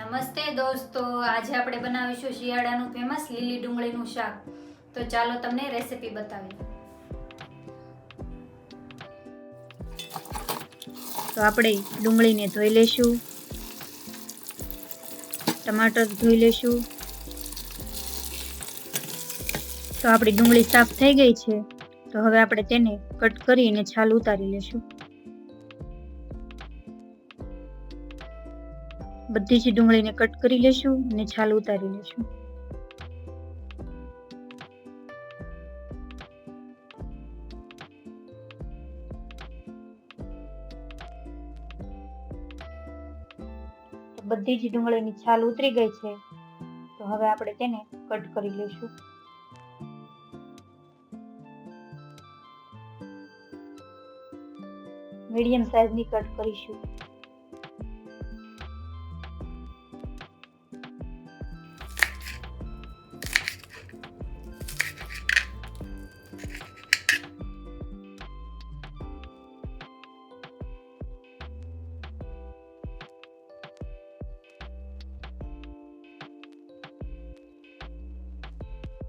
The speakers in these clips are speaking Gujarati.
નમસ્તે દોસ્તો, આજે આપણે બનાવીશું શિયાળાનું ફેમસ લીલી ડુંગળીનું શાક. તો ચાલો તમને રેસીપી બતાવી તો આપણે ડુંગળીને ધોઈ લેશું. ટમાટર ધોઈ લેશું. તો આપણી ડુંગળી સાફ થઈ ગઈ છે. તો હવે આપણે તેને કટ કરીને છાલ ઉતારી લેશું. બધી જ ડુંગળીને કટ કરી લેશું અને છાલ ઉતારી લેશું. બધી જ ડુંગળીની છાલ ઉતરી ગઈ છે, તો હવે આપણે તેને કટ કરી લઈશું મીડિયમ સાઈઝની કટ કરીશું.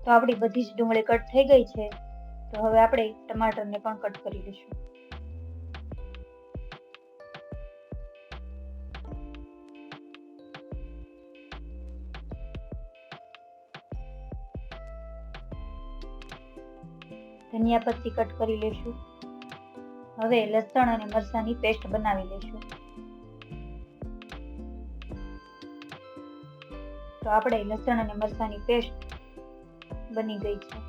તો આપણી બધી જ ડુંગળી કટ થઈ ગઈ છે. તો હવે આપણે ટમાટરને પણ કટ કરી લઈશું. ધનિયા પત્તી કટ કરી લેશું હવે લસણ અને મરચાંની પેસ્ટ બનાવી લેશું તો આપણે લસણ અને મરચાંની પેસ્ટ બની ગઈ છે.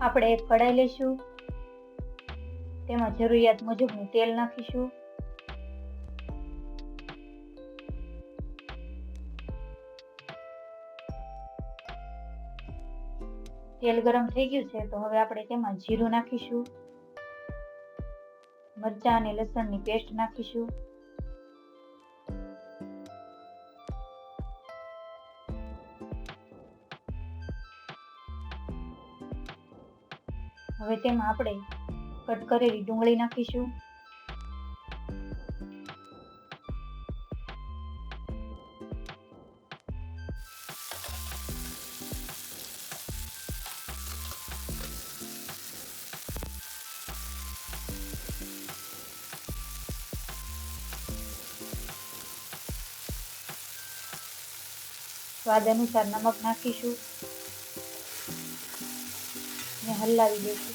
આપણે એક કઢાઈ લઈશું. તેમાં જરૂરિયાત મુજબનું તેલ નાખીશું. તેલ ગરમ થઈ ગયું છે, તો હવે આપણે તેમાં જીરું નાખીશું. મરચાં અને લસણની પેસ્ટ નાખીશું. હવે તેમાં આપણે કટ કરેલી ડુંગળી નાખીશું. સ્વાદ અનુસાર નમક નાખીશું. ને હલાવી દઈશું.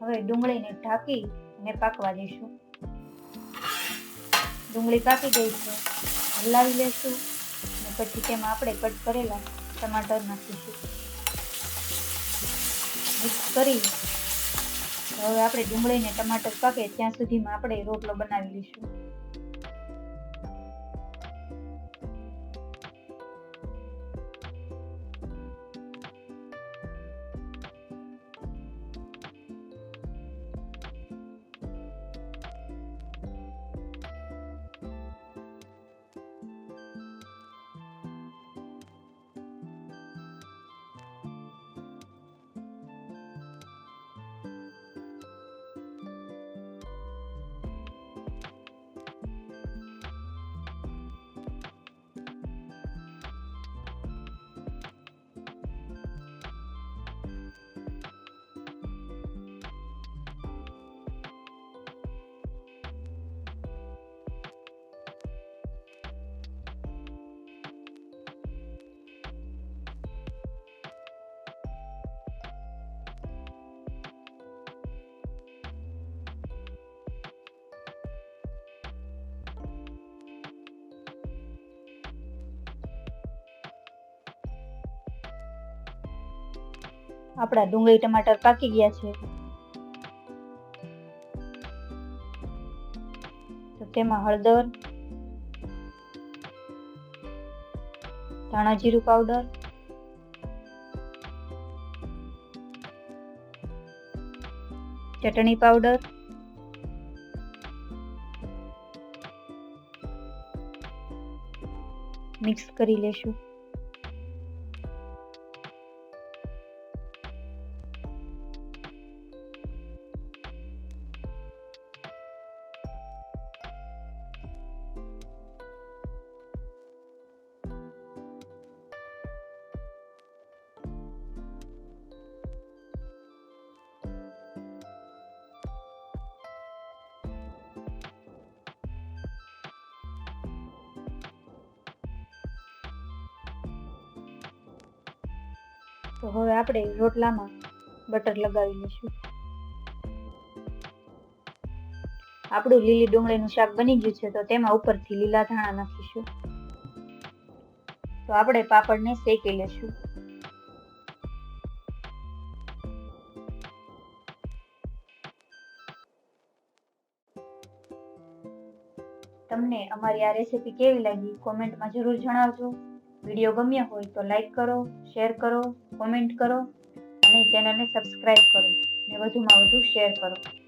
હવે ડુંગળીને ઢાંકી અને પાકવા દઈશું. ડુંગળી પાકી ગઈ છે. હલાવી લેશું અને પછી તેમાં આપણે કટ કરેલા ટમાટર નાખીશું. મિક્સ કરી. હવે આપણે ડુંગળીને ટમાટર પાકે ત્યાં સુધીમાં આપણે રોટલો બનાવી લઈશું. આપણા ડુંગળી ટમાટર પાકી ગયા છે. તો તેમાં હળદર, ધાણા જીરું પાવડર, ચટણી પાવડર, મિક્સ કરી લેશું. તો હવે આપણે રોટલામાં બટર લગાવી લઈશું. આપણું લીલી ડુંગળીનું શાક બની ગયું છે તો તેમાં ઉપરથી લીલા ધાણા નાખીશું. તો આપણે પાપડને શેકી લેશું તમને અમારી આ રેસીપી કેવી લાગી? કોમેન્ટમાં જરૂર જણાવજો. વીડિયો ગમ્યો હોય તો લાઈક કરો, શેર કરો, કોમેન્ટ કરો અને ચેનલને સબસ્ક્રાઈબ કરો. ને વધુમાં વધુ શેર કરો.